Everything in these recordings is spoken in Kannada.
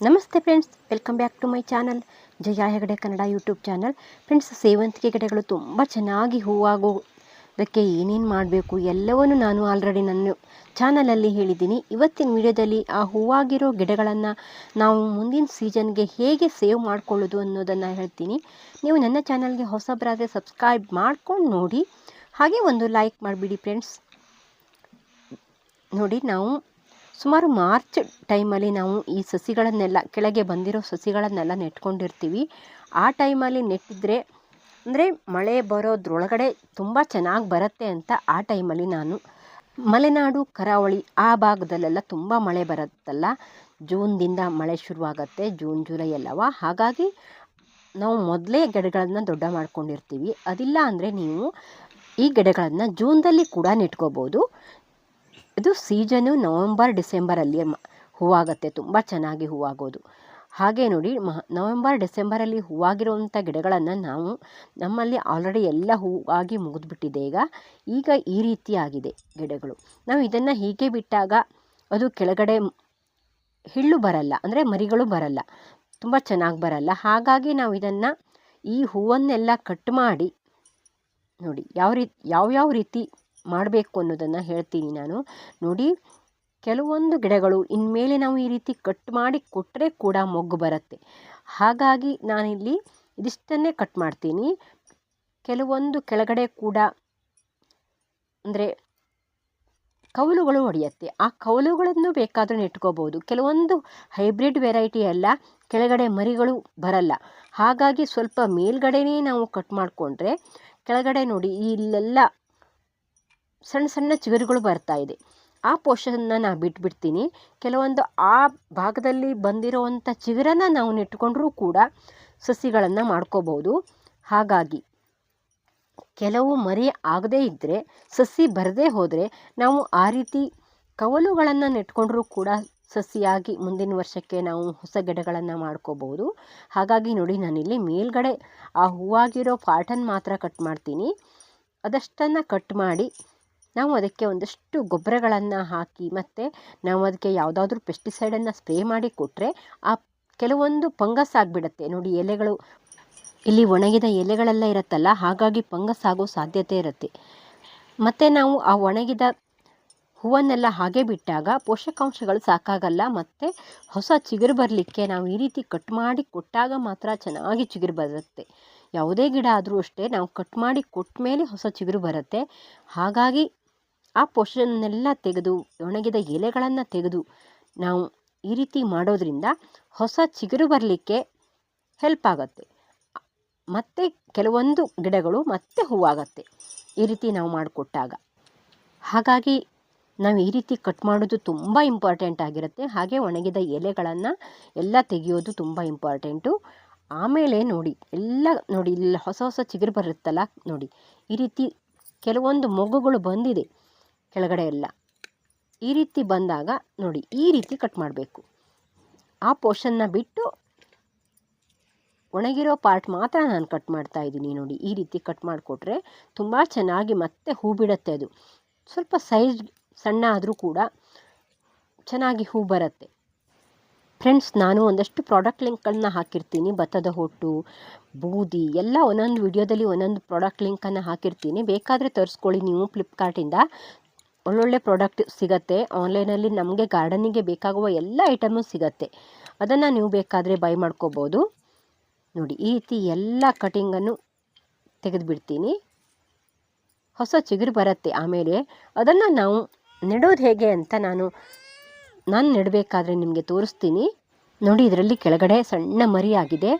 ನಮಸ್ತೆ friends welcome back to my channel Jaya Hegde Kannada YouTube channel friends ಸೇವಂತಿಗೆ ಗಿಡಗಳು ತುಂಬ ಚೆನ್ನಾಗಿ ಹೂವಾಗೋದಕ್ಕೆ ಏನೇನು ಮಾಡಬೇಕು ಎಲ್ಲವನ್ನು ನಾನು ಆಲ್ರೆಡಿ ನನ್ನ ಚಾನಲಲ್ಲಿ ಹೇಳಿದ್ದೀನಿ. ಇವತ್ತಿನ ವಿಡಿಯೋದಲ್ಲಿ ಆ ಹೂವಾಗಿರೋ ಗಿಡಗಳನ್ನು ನಾವು ಮುಂದಿನ ಸೀಸನ್ಗೆ ಹೇಗೆ ಸೇವ್ ಮಾಡ್ಕೊಳ್ಳೋದು ಅನ್ನೋದನ್ನು ಹೇಳ್ತೀನಿ. ನೀವು ನನ್ನ ಚಾನಲ್ಗೆ ಹೊಸಬರಾದರೆ ಸಬ್ಸ್ಕ್ರೈಬ್ ಮಾಡ್ಕೊಂಡು ನೋಡಿ, ಹಾಗೆ ಒಂದು ಲೈಕ್ ಮಾಡಿಬಿಡಿ ಫ್ರೆಂಡ್ಸ್ ನೋಡಿ, ನಾವು ಸುಮಾರು ಮಾರ್ಚ್ ಟೈಮಲ್ಲಿ ನಾವು ಈ ಸಸಿಗಳನ್ನೆಲ್ಲ, ಕೆಳಗೆ ಬಂದಿರೋ ಸಸಿಗಳನ್ನೆಲ್ಲ ನೆಟ್ಕೊಂಡಿರ್ತೀವಿ. ಆ ಟೈಮಲ್ಲಿ ನೆಟ್ಟಿದ್ರೆ, ಅಂದರೆ ಮಳೆ ಬರೋದ್ರೊಳಗಡೆ ತುಂಬ ಚೆನ್ನಾಗಿ ಬರುತ್ತೆ ಅಂತ ಆ ಟೈಮಲ್ಲಿ ನಾನು. ಮಲೆನಾಡು, ಕರಾವಳಿ ಆ ಭಾಗದಲ್ಲೆಲ್ಲ ತುಂಬ ಮಳೆ ಬರುತ್ತಲ್ಲ. ಜೂನ್ದಿಂದ ಮಳೆ ಶುರುವಾಗತ್ತೆ, ಜೂನ್, ಜುಲೈ ಎಲ್ಲವ. ಹಾಗಾಗಿ ನಾವು ಮೊದಲೇ ಗಿಡಗಳನ್ನು ದೊಡ್ಡ ಮಾಡ್ಕೊಂಡಿರ್ತೀವಿ. ಅದಿಲ್ಲ ಅಂದರೆ ನೀವು ಈ ಗಿಡಗಳನ್ನು ಜೂನ್ದಲ್ಲಿ ಕೂಡ ನೆಟ್ಕೋಬೋದು. ಇದು ಸೀಸನು ನವಂಬರ್, ಡಿಸೆಂಬರಲ್ಲಿ ಹೂವಾಗುತ್ತೆ. ತುಂಬ ಚೆನ್ನಾಗಿ ಹೂವಾಗೋದು. ಹಾಗೆ ನೋಡಿ ಮ ನವೆಂಬರ್, ಡಿಸೆಂಬರಲ್ಲಿ ಹೂವಾಗಿರುವಂಥ ಗಿಡಗಳನ್ನು ನಾವು ನಮ್ಮಲ್ಲಿ ಆಲ್ರೆಡಿ ಎಲ್ಲ ಹೂವಾಗಿ ಮುಗಿದ್ಬಿಟ್ಟಿದೆ ಈಗ. ಈಗ ಈ ರೀತಿ ಆಗಿದೆ ಗಿಡಗಳು. ನಾವು ಇದನ್ನು ಹೀಗೆ ಬಿಟ್ಟಾಗ ಅದು ಕೆಳಗಡೆ ಹಿಳ್ಳು ಬರಲ್ಲ, ಅಂದರೆ ಮರಿಗಳು ಬರಲ್ಲ. ತುಂಬ ಚೆನ್ನಾಗಿ ಬರಲ್ಲ. ಹಾಗಾಗಿ ನಾವು ಇದನ್ನು ಈ ಹೂವನ್ನೆಲ್ಲ ಕಟ್ ಮಾಡಿ ನೋಡಿ, ಯಾವ ರೀತಿ ಯಾವ್ಯಾವ ರೀತಿ ಮಾಡಬೇಕು ಅನ್ನೋದನ್ನು ಹೇಳ್ತೀನಿ ನಾನು. ನೋಡಿ, ಕೆಲವೊಂದು ಗಿಡಗಳು ಇನ್ಮೇಲೆ ನಾವು ಈ ರೀತಿ ಕಟ್ ಮಾಡಿ ಕೊಟ್ಟರೆ ಕೂಡ ಮೊಗ್ಗು ಬರುತ್ತೆ. ಹಾಗಾಗಿ ನಾನಿಲ್ಲಿ ಇದಿಷ್ಟನ್ನೇ ಕಟ್ ಮಾಡ್ತೀನಿ. ಕೆಲವೊಂದು ಕೆಳಗಡೆ ಕೂಡ ಅಂದರೆ ಕೌಲುಗಳು ಹೊಡೆಯುತ್ತೆ ಆ ಕೌಲುಗಳನ್ನು ಬೇಕಾದರೂ ನೆಟ್ಕೋಬೋದು. ಕೆಲವೊಂದು ಹೈಬ್ರಿಡ್ ವೆರೈಟಿ ಎಲ್ಲ ಕೆಳಗಡೆ ಮರಿಗಳು ಬರಲ್ಲ. ಹಾಗಾಗಿ ಸ್ವಲ್ಪ ಮೇಲ್ಗಡೆನೇ ನಾವು ಕಟ್ ಮಾಡಿಕೊಂಡ್ರೆ, ಕೆಳಗಡೆ ನೋಡಿ, ಇಲ್ಲೆಲ್ಲ ಸಣ್ಣ ಸಣ್ಣ ಚಿಗುರುಗಳು ಬರ್ತಾ ಇದೆ. ಆ ಪೋರ್ಷನ್ನ ನಾನು ಬಿಟ್ಬಿಡ್ತೀನಿ. ಕೆಲವೊಂದು ಆ ಭಾಗದಲ್ಲಿ ಬಂದಿರೋವಂಥ ಚಿಗುರನ್ನು ನಾವು ನೆಟ್ಕೊಂಡ್ರೂ ಕೂಡ ಸಸಿಗಳನ್ನು ಮಾಡ್ಕೋಬೋದು. ಹಾಗಾಗಿ ಕೆಲವು ಮರಿ ಆಗದೇ ಇದ್ದರೆ ಸಸಿ ಬರದೇ ಹೋದರೆ ನಾವು ಆ ರೀತಿ ಕವಲುಗಳನ್ನು ನೆಟ್ಕೊಂಡ್ರೂ ಕೂಡ ಸಸಿಯಾಗಿ ಮುಂದಿನ ವರ್ಷಕ್ಕೆ ನಾವು ಹೊಸ ಗಿಡಗಳನ್ನು ಮಾಡ್ಕೋಬಹುದು ಹಾಗಾಗಿ ನೋಡಿ ನಾನಿಲ್ಲಿ ಮೇಲ್ಗಡೆ ಆ ಹೂವಾಗಿರೋ ಪಾರ್ಟನ್ನು ಮಾತ್ರ ಕಟ್ ಮಾಡ್ತೀನಿ. ಅದಷ್ಟನ್ನು ಕಟ್ ಮಾಡಿ ನಾವು ಅದಕ್ಕೆ ಒಂದಷ್ಟು ಗೊಬ್ಬರಗಳನ್ನು ಹಾಕಿ ಮತ್ತು ನಾವು ಅದಕ್ಕೆ ಯಾವುದಾದ್ರೂ ಪೆಸ್ಟಿಸೈಡನ್ನು ಸ್ಪ್ರೇ ಮಾಡಿ ಕೊಟ್ಟರೆ ಆ ಕೆಲವೊಂದು ಫಂಗಸ್ ಆಗಿಬಿಡುತ್ತೆ. ನೋಡಿ ಎಲೆಗಳು, ಇಲ್ಲಿ ಒಣಗಿದ ಎಲೆಗಳೆಲ್ಲ ಇರುತ್ತಲ್ಲ, ಹಾಗಾಗಿ ಫಂಗಸ್ ಆಗೋ ಸಾಧ್ಯತೆ ಇರುತ್ತೆ. ಮತ್ತು ನಾವು ಆ ಒಣಗಿದ ಹೂವನ್ನೆಲ್ಲ ಹಾಗೆ ಬಿಟ್ಟಾಗ ಪೋಷಕಾಂಶಗಳು ಸಾಕಾಗಲ್ಲ, ಮತ್ತು ಹೊಸ ಚಿಗುರು ಬರಲಿಕ್ಕೆ ನಾವು ಈ ರೀತಿ ಕಟ್ ಮಾಡಿ ಕೊಟ್ಟಾಗ ಮಾತ್ರ ಚೆನ್ನಾಗಿ ಚಿಗುರು ಬರುತ್ತೆ. ಯಾವುದೇ ಗಿಡ ಆದರೂ ಅಷ್ಟೇ ನಾವು ಕಟ್ ಮಾಡಿ ಕೊಟ್ಟ ಮೇಲೆ ಹೊಸ ಚಿಗುರು ಬರುತ್ತೆ. ಹಾಗಾಗಿ ಆ ಪೋಷನ್ನೆಲ್ಲ ತೆಗೆದು, ಒಣಗಿದ ಎಲೆಗಳನ್ನು ತೆಗೆದು ನಾವು ಈ ರೀತಿ ಮಾಡೋದ್ರಿಂದ ಹೊಸ ಚಿಗುರು ಬರಲಿಕ್ಕೆ ಹೆಲ್ಪ್ ಆಗುತ್ತೆ. ಮತ್ತು ಕೆಲವೊಂದು ಗಿಡಗಳು ಮತ್ತೆ ಹೂವಾಗತ್ತೆ ಈ ರೀತಿ ನಾವು ಮಾಡಿಕೊಟ್ಟಾಗ. ಹಾಗಾಗಿ ನಾವು ಈ ರೀತಿ ಕಟ್ ಮಾಡೋದು ತುಂಬ ಇಂಪಾರ್ಟೆಂಟ್ ಆಗಿರುತ್ತೆ. ಹಾಗೆ ಒಣಗಿದ ಎಲೆಗಳನ್ನು ಎಲ್ಲ ತೆಗೆಯೋದು ತುಂಬ ಇಂಪಾರ್ಟೆಂಟು ಆಮೇಲೆ ನೋಡಿ, ಎಲ್ಲ ನೋಡಿ ಇಲ್ಲಿ ಹೊಸ ಹೊಸ ಚಿಗುರು ಬರುತ್ತಲ್ಲ ನೋಡಿ, ಈ ರೀತಿ ಕೆಲವೊಂದು ಮೊಗ್ಗುಗಳು ಬಂದಿದೆ. ಕೆಳಗಡೆ ಎಲ್ಲ. ಈ ರೀತಿ ಬಂದಾಗ ನೋಡಿ, ಈ ರೀತಿ ಕಟ್ ಮಾಡಬೇಕು. ಆ ಪೋರ್ಷನ್ನ ಬಿಟ್ಟು ಒಣಗಿರೋ ಪಾರ್ಟ್ ಮಾತ್ರ ನಾನು ಕಟ್ ಮಾಡ್ತಾ ಇದ್ದೀನಿ ನೋಡಿ. ಈ ರೀತಿ ಕಟ್ ಮಾಡಿಕೊಟ್ರೆ ತುಂಬ ಚೆನ್ನಾಗಿ ಮತ್ತೆ ಹೂ ಬಿಡುತ್ತೆ ಅದು. ಸ್ವಲ್ಪ ಸೈಜ್ ಸಣ್ಣ ಆದರೂ ಕೂಡ ಚೆನ್ನಾಗಿ ಹೂ ಬರುತ್ತೆ. ಫ್ರೆಂಡ್ಸ್ ನಾನು ಒಂದಷ್ಟು ಪ್ರಾಡಕ್ಟ್ ಲಿಂಕ್ಗಳನ್ನ ಹಾಕಿರ್ತೀನಿ. ಭತ್ತದ ಹೊಟ್ಟು, ಬೂದಿ ಎಲ್ಲ ಒಂದೊಂದು ವಿಡಿಯೋದಲ್ಲಿ ಒಂದೊಂದು ಪ್ರಾಡಕ್ಟ್ ಲಿಂಕನ್ನು ಹಾಕಿರ್ತೀನಿ. ಬೇಕಾದರೆ ತರಿಸ್ಕೊಳ್ಳಿ ನೀವು ಫ್ಲಿಪ್ಕಾರ್ಟಿಂದ ಒಳ್ಳೊಳ್ಳೆ ಪ್ರಾಡಕ್ಟ್ ಸಿಗತ್ತೆ. ಆನ್ಲೈನಲ್ಲಿ ನಮಗೆ ಗಾರ್ಡನಿಗೆ ಬೇಕಾಗುವ ಎಲ್ಲ ಐಟಮು ಸಿಗತ್ತೆ. ಅದನ್ನು ನೀವು ಬೇಕಾದರೆ ಬೈ ಮಾಡ್ಕೋಬೋದು. ನೋಡಿ, ಈ ರೀತಿ ಎಲ್ಲ ಕಟಿಂಗನ್ನು ತೆಗೆದುಬಿಡ್ತೀನಿ. ಹೊಸ ಚಿಗುರು ಬರುತ್ತೆ ಆಮೇಲೆ. ಅದನ್ನು ನಾವು ನೆಡೋದು ಹೇಗೆ ಅಂತ ನಾನು ನಾನು ನೆಡಬೇಕಾದ್ರೆ ನಿಮಗೆ ತೋರಿಸ್ತೀನಿ. ನೋಡಿ, ಇದರಲ್ಲಿ ಕೆಳಗಡೆ ಸಣ್ಣ ಮರಿ ಆಗಿದೆ.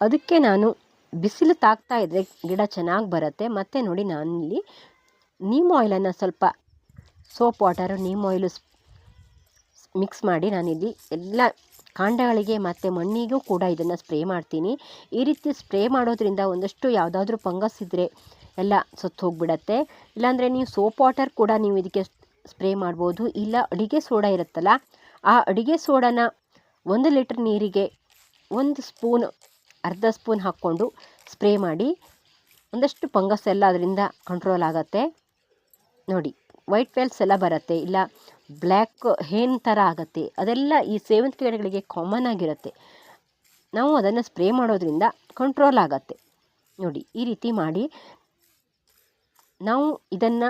ಅದಕ್ಕೆ ನಾನು ಬಿಸಿಲು ತಾಗ್ತಾ ಇದ್ದರೆ ಗಿಡ ಚೆನ್ನಾಗಿ ಬರುತ್ತೆ. ಮತ್ತು ನೋಡಿ, ನಾನಿಲ್ಲಿ ನೀಮ್ ಆಯಿಲನ್ನು ಸ್ವಲ್ಪ soap water, neem oil mix ಮಾಡಿ ನಾನಿಲ್ಲಿ ಎಲ್ಲ ಕಾಂಡಗಳಿಗೆ ಮತ್ತು ಮಣ್ಣಿಗೂ ಕೂಡ ಇದನ್ನು ಸ್ಪ್ರೇ ಮಾಡ್ತೀನಿ. ಈ ರೀತಿ ಸ್ಪ್ರೇ ಮಾಡೋದ್ರಿಂದ ಒಂದಷ್ಟು ಯಾವುದಾದ್ರೂ ಫಂಗಸ್ ಇದ್ದರೆ ಎಲ್ಲ ಸತ್ತು ಹೋಗ್ಬಿಡತ್ತೆ. ಇಲ್ಲಾಂದರೆ ನೀವು ಸೋಪ್ ವಾಟರ್ ಕೂಡ ನೀವು ಇದಕ್ಕೆ ಸ್ಪ್ರೇ ಮಾಡ್ಬೋದು. ಇಲ್ಲ ಅಡಿಗೆ ಸೋಡಾ ಇರುತ್ತಲ್ಲ, ಆ ಅಡಿಗೆ ಸೋಡಾನ ಒಂದು ಲೀಟ್ರ್ ನೀರಿಗೆ ಒಂದು ಸ್ಪೂನ್, ಅರ್ಧ ಸ್ಪೂನ್ ಹಾಕ್ಕೊಂಡು ಸ್ಪ್ರೇ ಮಾಡಿ ಒಂದಷ್ಟು ಫಂಗಸ್ ಎಲ್ಲ ಅದರಿಂದ ಕಂಟ್ರೋಲ್ ಆಗುತ್ತೆ. ನೋಡಿ. ವೈಟ್ ಫೇಲ್ಸ್ ಎಲ್ಲ ಬರುತ್ತೆ, ಇಲ್ಲ ಬ್ಲ್ಯಾಕ್ ಹೇನ್ ಥರ ಆಗುತ್ತೆ, ಅದೆಲ್ಲ ಈ ಸೇವಂತಿಗೆ ಗಿಡಗಳಿಗೆ ಕಾಮನ್ ಆಗಿರುತ್ತೆ. ನಾವು ಅದನ್ನು ಸ್ಪ್ರೇ ಮಾಡೋದ್ರಿಂದ ಕಂಟ್ರೋಲ್ ಆಗುತ್ತೆ. ನೋಡಿ, ಈ ರೀತಿ ಮಾಡಿ ನಾವು ಇದನ್ನು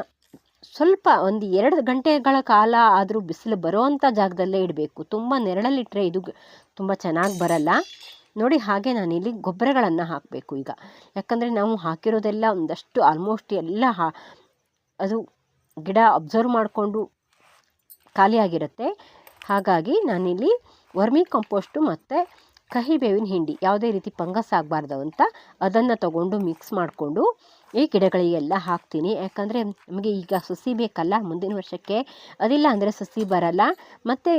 ಸ್ವಲ್ಪ ಒಂದು ಎರಡು ಗಂಟೆಗಳ ಕಾಲ ಆದರೂ ಬಿಸಿಲು ಬರೋವಂಥ ಜಾಗದಲ್ಲೇ ಇಡಬೇಕು. ತುಂಬ ನೆರಳಲ್ಲಿಟ್ಟರೆ ಇದು ತುಂಬ ಚೆನ್ನಾಗಿ ಬರಲ್ಲ. ನೋಡಿ, ಹಾಗೆ ನಾನಿಲ್ಲಿ ಗೊಬ್ಬರಗಳನ್ನು ಹಾಕಬೇಕು ಈಗ. ಯಾಕಂದರೆ ನಾವು ಹಾಕಿರೋದೆಲ್ಲ ಒಂದಷ್ಟು ಆಲ್ಮೋಸ್ಟ್ ಎಲ್ಲ ಹಾ ಅದು ಗಿಡ ಅಬ್ಸರ್ವ್ ಮಾಡಿಕೊಂಡು ಖಾಲಿಯಾಗಿರುತ್ತೆ ಹಾಗಾಗಿ ನಾನಿಲ್ಲಿ ವರ್ಮಿ ಕಂಪೋಸ್ಟು ಮತ್ತು ಕಹಿ ಬೇವಿನ ಹಿಂಡಿ, ಯಾವುದೇ ರೀತಿ ಫಂಗಸ್ ಆಗಬಾರ್ದು ಅಂತ ಅದನ್ನು ತಗೊಂಡು ಮಿಕ್ಸ್ ಮಾಡಿಕೊಂಡು ಈ ಗಿಡಗಳಿಗೆಲ್ಲ ಹಾಕ್ತೀನಿ. ಯಾಕಂದರೆ ನಮಗೆ ಈಗ ಸಸಿ ಬೇಕಲ್ಲ, ಮುಂದಿನ ವರ್ಷಕ್ಕೆ ಅದಿಲ್ಲ ಅಂದರೆ ಸಸಿ ಬರಲ್ಲ. ಮತ್ತು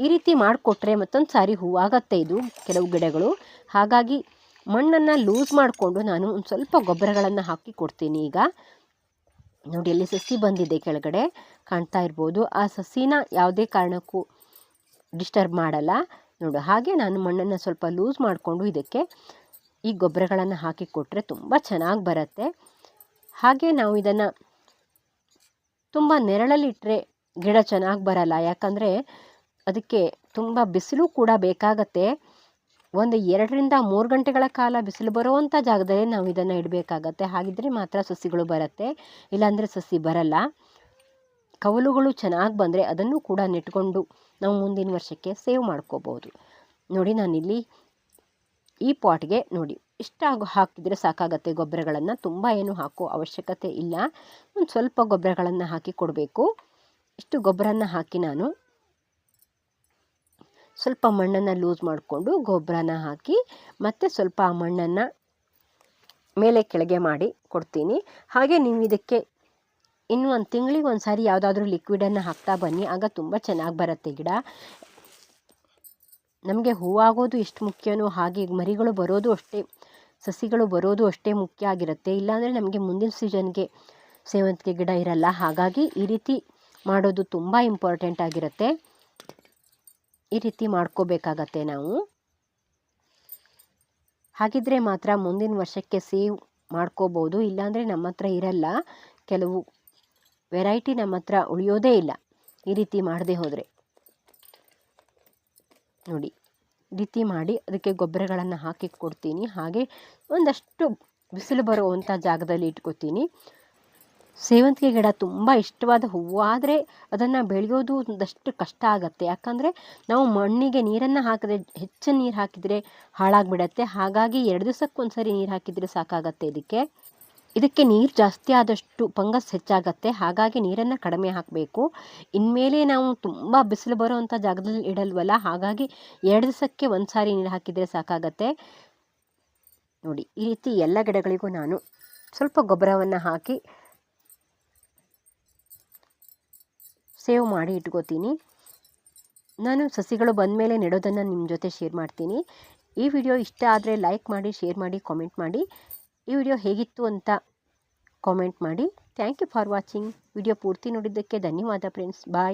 ಈ ರೀತಿ ಮಾಡಿಕೊಟ್ರೆ ಮತ್ತೊಂದು ಸಾರಿ ಹೂವಾಗತ್ತೆ ಇದು ಕೆಲವು ಗಿಡಗಳು. ಹಾಗಾಗಿ ಮಣ್ಣನ್ನು ಲೂಸ್ ಮಾಡಿಕೊಂಡು ನಾನು ಒಂದು ಸ್ವಲ್ಪ ಗೊಬ್ಬರಗಳನ್ನು ಹಾಕಿ ಕೊಡ್ತೀನಿ ಈಗ. ನೋಡಿ, ಅಲ್ಲಿ ಸಸಿ ಬಂದಿದೆ ಕೆಳಗಡೆ, ಕಾಣ್ತಾ ಇರ್ಬೋದು. ಆ ಸಸಿನ ಯಾವುದೇ ಕಾರಣಕ್ಕೂ ಡಿಸ್ಟರ್ಬ್ ಮಾಡಲ್ಲ. ನೋಡು, ಹಾಗೆ ನಾನು ಮಣ್ಣನ್ನು ಸ್ವಲ್ಪ ಲೂಸ್ ಮಾಡಿಕೊಂಡು ಇದಕ್ಕೆ ಈ ಗೊಬ್ಬರಗಳನ್ನು ಹಾಕಿ ಕೊಟ್ಟರೆ ತುಂಬ ಚೆನ್ನಾಗಿ ಬರುತ್ತೆ. ಹಾಗೆ ನಾವು ಇದನ್ನು ತುಂಬ ನೆರಳಲ್ಲಿಟ್ಟರೆ ಗಿಡ ಚೆನ್ನಾಗಿ ಬರಲ್ಲ. ಯಾಕಂದರೆ ಅದಕ್ಕೆ ತುಂಬ ಬಿಸಿಲು ಕೂಡ ಬೇಕಾಗತ್ತೆ. ಒಂದು ಎರಡರಿಂದ ಮೂರು ಗಂಟೆಗಳ ಕಾಲ ಬಿಸಿಲು ಬರುವಂಥ ಜಾಗದಲ್ಲಿ ನಾವು ಇದನ್ನು ಇಡಬೇಕಾಗತ್ತೆ. ಹಾಗಿದ್ದರೆ ಮಾತ್ರ ಸಸಿಗಳು ಬರುತ್ತೆ. ಇಲ್ಲಾಂದರೆ ಸಸಿ ಬರಲ್ಲ. ಕವಲುಗಳು ಚೆನ್ನಾಗಿ ಬಂದರೆ ಅದನ್ನು ಕೂಡ ನೆಟ್ಕೊಂಡು ನಾವು ಮುಂದಿನ ವರ್ಷಕ್ಕೆ ಸೇವ್ ಮಾಡ್ಕೋಬೋದು ನೋಡಿ ನಾನಿಲ್ಲಿ ಈ ಪಾಟ್ಗೆ ನೋಡಿ, ಇಷ್ಟ ಹಾಕಿದರೆ ಸಾಕಾಗತ್ತೆ. ಗೊಬ್ಬರಗಳನ್ನು ತುಂಬ ಏನು ಹಾಕೋ ಅವಶ್ಯಕತೆ ಇಲ್ಲ. ಒಂದು ಸ್ವಲ್ಪ ಗೊಬ್ಬರಗಳನ್ನು ಹಾಕಿ ಕೊಡಬೇಕು. ಇಷ್ಟು ಗೊಬ್ಬರನ ಹಾಕಿ ನಾನು ಸ್ವಲ್ಪ ಮಣ್ಣನ್ನು ಲೂಸ್ ಮಾಡಿಕೊಂಡು ಗೊಬ್ಬರನ ಹಾಕಿ ಮತ್ತು ಸ್ವಲ್ಪ ಆ ಮಣ್ಣನ್ನು ಮೇಲೆ ಕೆಳಗೆ ಮಾಡಿ ಕೊಡ್ತೀನಿ. ಹಾಗೆ ನೀವು ಇದಕ್ಕೆ ಇನ್ನು ಒಂದು ತಿಂಗಳಿಗೆ ಒಂದು ಸಾರಿ ಯಾವುದಾದ್ರೂ ಲಿಕ್ವಿಡನ್ನು ಹಾಕ್ತಾ ಬನ್ನಿ. ಆಗ ತುಂಬ ಚೆನ್ನಾಗಿ ಬರುತ್ತೆ ಗಿಡ. ನಮಗೆ ಹೂವಾಗೋದು ಎಷ್ಟು ಮುಖ್ಯನೋ ಹಾಗೆ ಮರಿಗಳು ಬರೋದು ಅಷ್ಟೇ, ಸಸಿಗಳು ಬರೋದು ಅಷ್ಟೇ ಮುಖ್ಯ ಆಗಿರುತ್ತೆ. ಇಲ್ಲಾಂದರೆ ನಮಗೆ ಮುಂದಿನ ಸೀಸನ್ಗೆ ಸೇವಂತಿಗೆ ಗಿಡ ಇರಲ್ಲ. ಹಾಗಾಗಿ ಈ ರೀತಿ ಮಾಡೋದು ತುಂಬ ಇಂಪಾರ್ಟೆಂಟ್ ಆಗಿರುತ್ತೆ. ಈ ರೀತಿ ಮಾಡ್ಕೋಬೇಕಾಗತ್ತೆ ನಾವು. ಹಾಗಿದ್ರೆ ಮಾತ್ರ ಮುಂದಿನ ವರ್ಷಕ್ಕೆ ಸೇವ್ ಮಾಡ್ಕೋಬೋದು. ಇಲ್ಲಾಂದರೆ ನಮ್ಮ ಹತ್ರ ಇರಲ್ಲ. ಕೆಲವು ವೆರೈಟಿ ನಮ್ಮ ಹತ್ರ ಉಳಿಯೋದೇ ಇಲ್ಲ. ಈ ರೀತಿ ಮಾಡದೆ ಹೋದರೆ. ನೋಡಿ ರೀತಿ ಮಾಡಿ ಅದಕ್ಕೆ ಗೊಬ್ಬರಗಳನ್ನು ಹಾಕಿ ಕೊಡ್ತೀನಿ. ಹಾಗೆ ಒಂದಷ್ಟು ಬಿಸಿಲು ಬರುವಂಥ ಜಾಗದಲ್ಲಿ ಇಟ್ಕೋತೀನಿ. ಸೇವಂತಿಗೆ ಗಿಡ ತುಂಬ ಇಷ್ಟವಾದ ಹೂವು, ಆದರೆ ಅದನ್ನು ಬೆಳೆಯೋದು ಒಂದಷ್ಟು ಕಷ್ಟ ಆಗುತ್ತೆ. ಯಾಕಂದರೆ ನಾವು ಮಣ್ಣಿಗೆ ನೀರನ್ನು ಹಾಕಿದ್ರೆ ಹೆಚ್ಚು ನೀರು ಹಾಕಿದರೆ ಹಾಳಾಗಿಬಿಡತ್ತೆ. ಹಾಗಾಗಿ ಎರಡು ದಿವಸಕ್ಕೊಂದು ಸರಿ ನೀರು ಹಾಕಿದರೆ ಸಾಕಾಗತ್ತೆ ಇದಕ್ಕೆ. ಇದಕ್ಕೆ ನೀರು ಜಾಸ್ತಿ ಆದಷ್ಟು ಫಂಗಸ್ ಹೆಚ್ಚಾಗತ್ತೆ. ಹಾಗಾಗಿ ನೀರನ್ನು ಕಡಿಮೆ ಹಾಕಬೇಕು. ಇನ್ಮೇಲೆ ನಾವು ತುಂಬ ಬಿಸಿಲು ಬರುವಂಥ ಜಾಗದಲ್ಲಿ ಇಡಲ್ವಲ್ಲ? ಹಾಗಾಗಿ ಎರಡು ದಿವಸಕ್ಕೆ ಒಂದು ಸಾರಿ ನೀರು ಹಾಕಿದರೆ ಸಾಕಾಗತ್ತೆ. ನೋಡಿ, ಈ ರೀತಿ ಎಲ್ಲ ಗಿಡಗಳಿಗೂ ನಾನು ಸ್ವಲ್ಪ ಗೊಬ್ಬರವನ್ನು ಹಾಕಿ ಸೇವ್ ಮಾಡಿ ಇಟ್ಕೋತೀನಿ. ನಾನು ಸಸಿಗಳು ಬಂದ ಮೇಲೆ ನೆಡೋದನ್ನು ನಿಮ್ಮ ಜೊತೆ ಶೇರ್ ಮಾಡ್ತೀನಿ. ಈ ವಿಡಿಯೋ ಇಷ್ಟ ಆದರೆ ಲೈಕ್ ಮಾಡಿ ಶೇರ್ ಮಾಡಿ ಕಾಮೆಂಟ್ ಮಾಡಿ. ಈ ವಿಡಿಯೋ ಹೇಗಿತ್ತು ಅಂತ ಕಾಮೆಂಟ್ ಮಾಡಿ. Thank you for watching video ಪೂರ್ತಿ ನೋಡಿದ್ದಕ್ಕೆ ಧನ್ಯವಾದ ಫ್ರೆಂಡ್ಸ್ ಬಾಯ್